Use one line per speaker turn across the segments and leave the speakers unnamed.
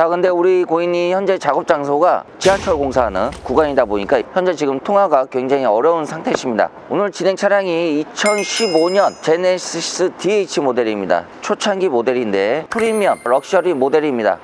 자 근데 우리 고객님 현재 작업 장소가 지하철 공사하는 구간이다 보니까 현재 지금 통화가 굉장히 어려운 상태십니다. 오늘 진행 차량이 2015년 제네시스 DH 모델입니다. 초창기 모델인데 프리미엄 럭셔리 모델입니다.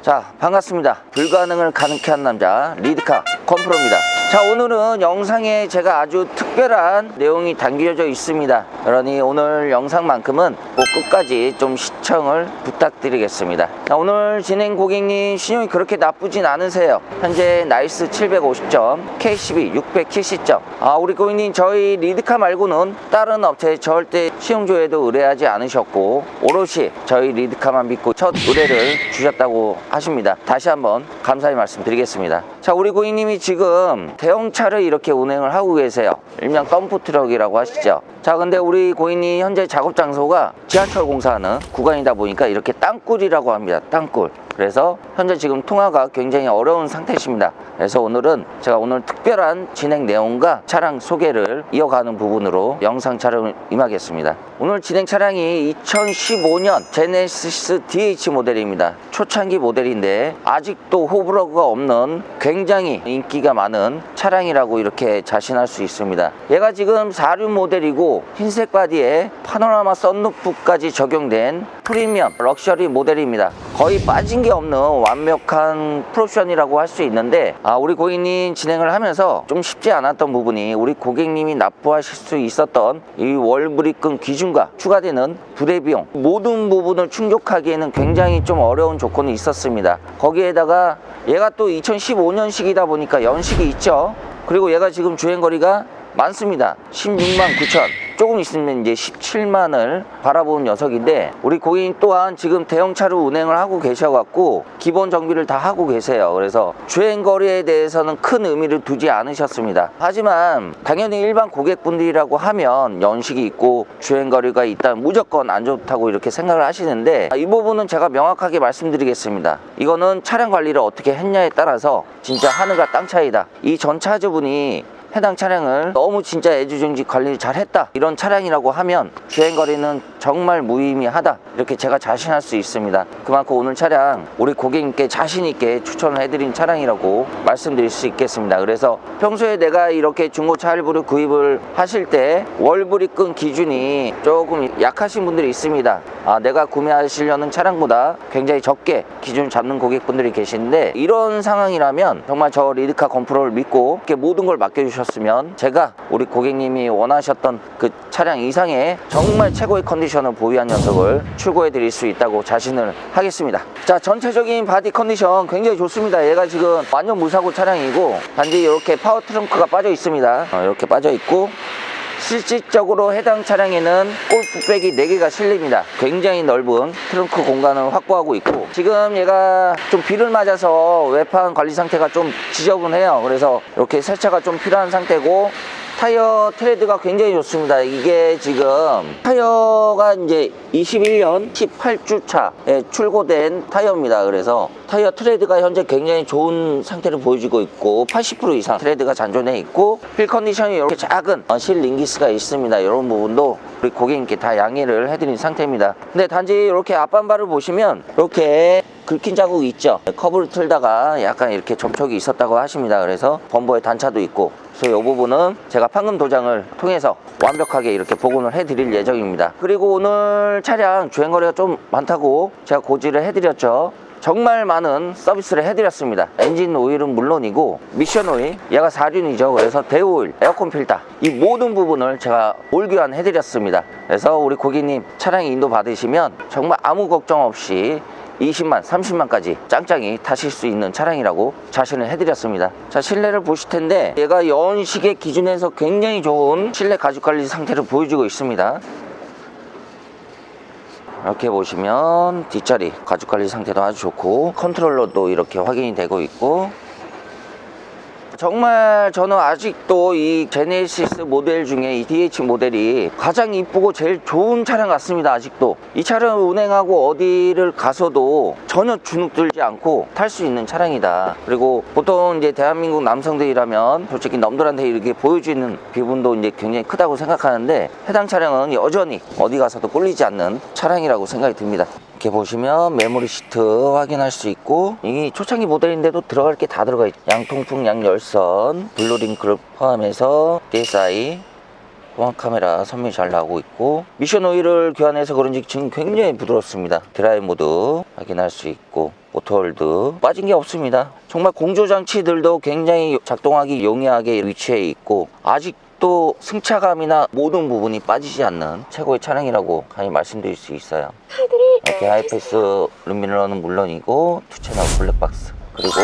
자 반갑습니다. 불가능을 가능케 한 남자 리드카 컴프로입니다. 자 오늘은 영상에 제가 아주 특 별한 내용이 담겨져 있습니다. 그러니 오늘 영상만큼은 꼭 끝까지 좀 시청을 부탁드리겠습니다. 자, 오늘 진행 고객님 신용이 그렇게 나쁘진 않으세요. 현재 나이스 750점 K12 670점. 아 우리 고객님 저희 리드카 말고는 다른 업체에 절대 신용조회도 의뢰하지 않으셨고 오롯이 저희 리드카만 믿고 첫 의뢰를 주셨다고 하십니다. 다시 한번 감사의 말씀 드리겠습니다. 자 우리 고객님이 지금 대형차를 이렇게 운행을 하고 계세요 일명 덤프 트럭이라고 하시죠. 자 근데 우리 고객님 현재 작업 장소가 지하철 공사하는 구간이다 보니까 이렇게 땅굴이라고 합니다. 땅굴 그래서 현재 지금 통화가 굉장히 어려운 상태십니다. 그래서 오늘은 제가 오늘 특별한 진행 내용과 차량 소개를 이어가는 부분으로 영상 촬영을 임하겠습니다. 오늘 진행 차량이 2015년 제네시스 DH 모델입니다. 초창기 모델인데 아직도 호불호가 없는 굉장히 인기가 많은 차량이라고 이렇게 자신할 수 있습니다. 얘가 지금 4륜 모델이고 흰색 바디에 파노라마 썬루프까지 적용된 프리미엄 럭셔리 모델입니다. 거의 빠진 게 없는 완벽한 프로옵션이라고 할 수 있는데 아, 우리 고객님 진행을 하면서 좀 쉽지 않았던 부분이 우리 고객님이 납부하실 수 있었던 이 월브리금 기준과 추가되는 부대 비용 모든 부분을 충족하기에는 굉장히 좀 어려운 조건이 있었습니다. 거기에다가 얘가 또 2015년식이다 보니까 연식이 있죠? 그리고 얘가 지금 주행거리가 많습니다. 16만 9천 조금 있으면 이제 17만을 바라보는 녀석인데 우리 고객님 또한 지금 대형차를 운행을 하고 계셔갖고 기본 정비를 다 하고 계세요. 그래서 주행 거리에 대해서는 큰 의미를 두지 않으셨습니다. 하지만 당연히 일반 고객분들이라고 하면 연식이 있고 주행 거리가 있다면 무조건 안 좋다고 이렇게 생각을 하시는데 이 부분은 제가 명확하게 말씀드리겠습니다. 이거는 차량 관리를 어떻게 했냐에 따라서 진짜 하늘과 땅 차이다. 이 전차주분이 해당 차량을 너무 진짜 애지중지 관리를 잘 했다. 이런 차량이라고 하면 주행거리는 정말 무의미하다. 이렇게 제가 자신할 수 있습니다. 그만큼 오늘 차량 우리 고객님께 자신 있게 추천을 해드린 차량이라고 말씀드릴 수 있겠습니다. 그래서 평소에 내가 이렇게 중고차 할부를 구입을 하실 때 월불입금 기준이 조금 약하신 분들이 있습니다. 아, 내가 구매하시려는 차량보다 굉장히 적게 기준 잡는 고객분들이 계신데 이런 상황이라면 정말 저 리드카 건프로를 믿고 모든 걸 맡겨주셨 으면 제가 우리 고객님이 원하셨던 그 차량 이상의 정말 최고의 컨디션을 보유한 녀석을 출고해 드릴 수 있다고 자신을 하겠습니다. 자 전체적인 바디 컨디션 굉장히 좋습니다. 얘가 지금 완전 무사고 차량이고 단지 이렇게 파워 트렁크가 빠져 있습니다. 어, 이렇게 빠져 있고 실질적으로 해당 차량에는 골프백이 4개가 실립니다. 굉장히 넓은 트렁크 공간을 확보하고 있고 지금 얘가 좀 비를 맞아서 외판 관리 상태가 좀 지저분해요. 그래서 이렇게 세차가 좀 필요한 상태고 타이어 트레드가 굉장히 좋습니다. 이게 지금 타이어가 이제 21년 18주차에 출고된 타이어입니다. 그래서 타이어 트레드가 현재 굉장히 좋은 상태를 보여주고 있고 80% 이상 트레드가 잔존해 있고 휠 컨디션이 이렇게 작은 어, 실 링기스가 있습니다. 이런 부분도 우리 고객님께 다 양해를 해드린 상태입니다. 근데 단지 이렇게 앞반발을 보시면 이렇게 긁힌 자국이 있죠. 커브를 틀다가 약간 이렇게 접촉이 있었다고 하십니다. 그래서 범버에 단차도 있고 그래서 이 부분은 제가 판금 도장을 통해서 완벽하게 이렇게 복원을 해드릴 예정입니다. 그리고 오늘 차량 주행거리가 좀 많다고 제가 고지를 해드렸죠. 정말 많은 서비스를 해드렸습니다. 엔진 오일은 물론이고 미션 오일, 얘가 4륜이죠. 그래서 대오일, 에어컨 필터 이 모든 부분을 제가 올 교환 해드렸습니다. 그래서 우리 고객님 차량 인도 받으시면 정말 아무 걱정 없이 20만, 30만까지 짱짱이 타실 수 있는 차량이라고 자신을 해드렸습니다. 자, 실내를 보실 텐데 얘가 연식의 기준에서 굉장히 좋은 실내 가죽 관리 상태를 보여주고 있습니다. 이렇게 보시면 뒷자리 가죽 관리 상태도 아주 좋고 컨트롤러도 이렇게 확인이 되고 있고 정말 저는 아직도 이 제네시스 모델 중에 이 DH 모델이 가장 이쁘고 제일 좋은 차량 같습니다. 아직도 이 차를 운행하고 어디를 가서도 전혀 주눅 들지 않고 탈 수 있는 차량이다. 그리고 보통 이제 대한민국 남성들이라면 솔직히 남들한테 이렇게 보여주는 기분도 이제 굉장히 크다고 생각하는데 해당 차량은 여전히 어디 가서도 꿀리지 않는 차량이라고 생각이 듭니다. 이렇게 보시면 메모리 시트 확인할 수 있고 이 초창기 모델인데도 들어갈 게 다 들어가 있죠 양통풍 양열선 블루링크를 포함해서 DSI 보안 카메라 선명히 잘 나오고 있고 미션 오일을 교환해서 그런지 지금 굉장히 부드럽습니다. 드라이브 모드 확인할 수 있고 오토홀드 빠진 게 없습니다. 정말 공조 장치들도 굉장히 작동하기 용이하게 위치해 있고 아직도 승차감이나 모든 부분이 빠지지 않는 최고의 차량이라고 감히 말씀드릴 수 있어요 이렇게 하이패스 룸미러는 물론이고 투채널 블랙박스 그리고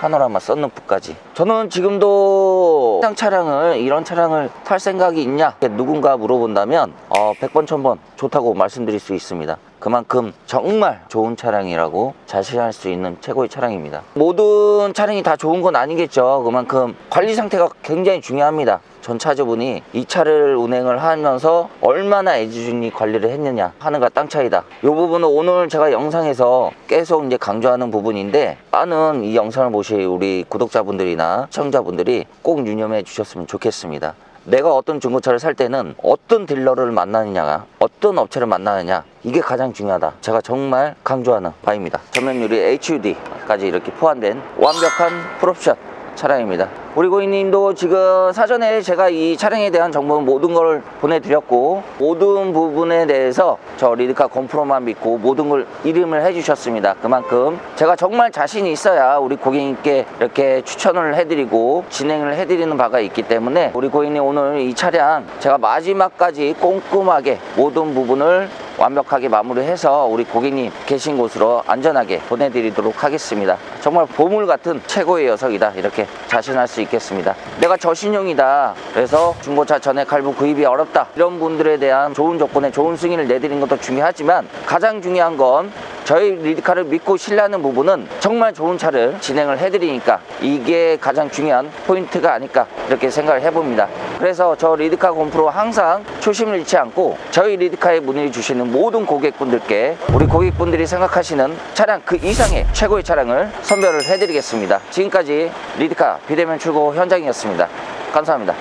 파노라마 썬루프까지. 저는 지금도 해당 차량을 이런 차량을 탈 생각이 있냐? 누군가 물어본다면 어, 100번 1000번 좋다고 말씀드릴 수 있습니다. 그만큼 정말 좋은 차량이라고 자신할 수 있는 최고의 차량입니다. 모든 차량이 다 좋은 건 아니겠죠. 그만큼 관리 상태가 굉장히 중요합니다 전 차주분이 이 차를 운행을 하면서 얼마나 애지중지 관리를 했느냐 하는가 땅 차이다. 이 부분은 오늘 제가 영상에서 계속 이제 강조하는 부분인데 많은 이 영상을 보실 우리 구독자분들이나 시청자분들이 꼭 유념해 주셨으면 좋겠습니다. 내가 어떤 중고차를 살 때는 어떤 딜러를 만나느냐가 어떤 업체를 만나느냐 이게 가장 중요하다. 제가 정말 강조하는 바입니다. 전면유리 HUD까지 이렇게 포함된 완벽한 풀옵션 차량입니다. 우리 고객님도 지금 사전에 제가 이 차량에 대한 정보 모든 걸 보내드렸고 모든 부분에 대해서 저 리드카 건프로만 믿고 모든 걸 이름을 해주셨습니다. 그만큼 제가 정말 자신이 있어야 우리 고객님께 이렇게 추천을 해드리고 진행을 해드리는 바가 있기 때문에 우리 고객님 오늘 이 차량 제가 마지막까지 꼼꼼하게 모든 부분을 완벽하게 마무리해서 우리 고객님 계신 곳으로 안전하게 보내드리도록 하겠습니다. 정말 보물 같은 최고의 녀석이다. 이렇게 자신할 수 있겠습니다. 내가 저신용이다. 그래서 중고차 전액 할부 구입이 어렵다. 이런 분들에 대한 좋은 조건에 좋은 승인을 내드리는 것도 중요하지만 가장 중요한 건 저희 리드카를 믿고 신뢰하는 부분은 정말 좋은 차를 진행을 해드리니까 이게 가장 중요한 포인트가 아닐까 이렇게 생각을 해봅니다. 그래서 저 리드카 곰프로 항상 초심을 잃지 않고 저희 리드카에 문의 주시는 모든 고객분들께 우리 고객분들이 생각하시는 차량 그 이상의 최고의 차량을 선별을 해드리겠습니다. 지금까지 리드카 비대면 출고 현장이었습니다. 감사합니다.